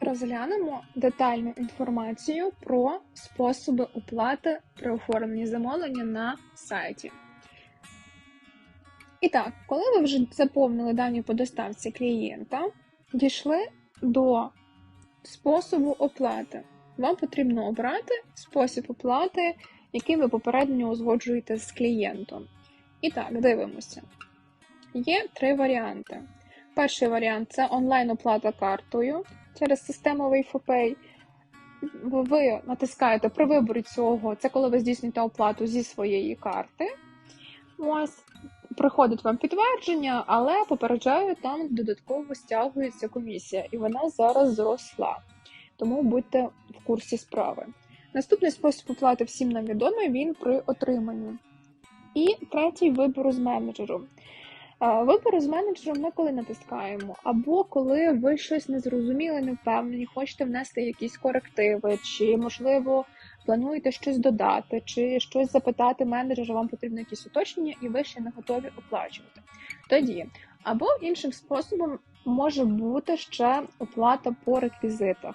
Розглянемо детальну інформацію про способи оплати при оформленні замовлення на сайті. І так, коли ви вже заповнили дані по доставці клієнта, дійшли до способу оплати. Вам потрібно обрати спосіб оплати, який ви попередньо узгоджуєте з клієнтом. І так, дивимося. Є три варіанти. Перший варіант це онлайн-оплата картою через систему WayFoPay. Ви натискаєте при виборі цього, це коли ви здійснюєте оплату зі своєї карти. Ось приходить вам підтвердження, але попереджаю, там додатково стягується комісія, і вона зараз зросла. Тому будьте в курсі справи. Наступний спосіб оплати всім нам відомий він при отриманні. І третій вибору з менеджером. Е, Вибору з менеджером ми коли натискаємо, або коли ви щось не зрозуміли, не впевнені, хочете внести якісь корективи, чи, можливо, плануєте щось додати, чи щось запитати менеджера, вам потрібно якісь уточнення, і ви ще не готові оплачувати. Тоді, або іншим способом може бути ще оплата по реквізитах.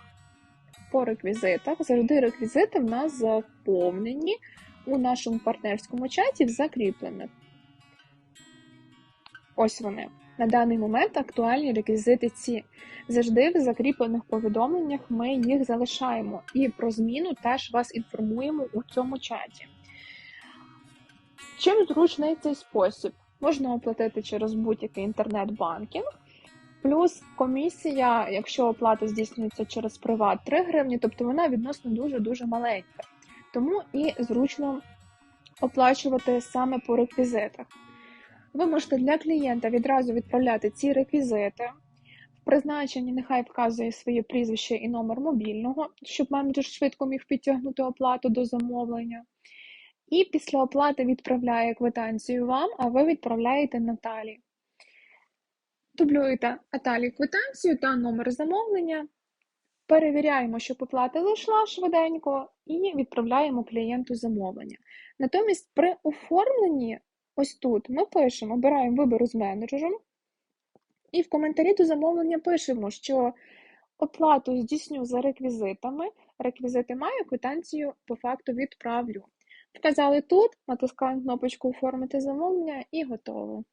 По реквізитах завжди реквізити в нас заповнені у нашому партнерському чаті в закріплених. Ось вони. На даний момент актуальні реквізити ці. Завжди в закріплених повідомленнях ми їх залишаємо. І про зміну теж вас інформуємо у цьому чаті. Чим зручний цей спосіб? Можна оплатити через будь-який інтернет-банкінг. Плюс комісія, якщо оплата здійснюється через приват 3 гривні, тобто вона відносно дуже-дуже маленька. Тому і зручно оплачувати саме по реквізитах. Ви можете для клієнта відразу відправляти ці реквізити. В призначенні нехай вказує своє прізвище і номер мобільного, щоб менеджер швидко міг підтягнути оплату до замовлення. І після оплати відправляє квитанцію вам, а ви відправляєте Наталі. Дублюєте Наталі квитанцію та номер замовлення. Перевіряємо, щоб оплата зайшла швиденько, і відправляємо клієнту замовлення. Натомість при оформленні Ось тут ми пишемо, обираємо вибору з менеджером, і в коментарі до замовлення пишемо, що оплату здійсню за реквізитами. Реквізити маю, квитанцію по факту відправлю. Вказали тут, натискаємо кнопочку Оформити замовлення і готово.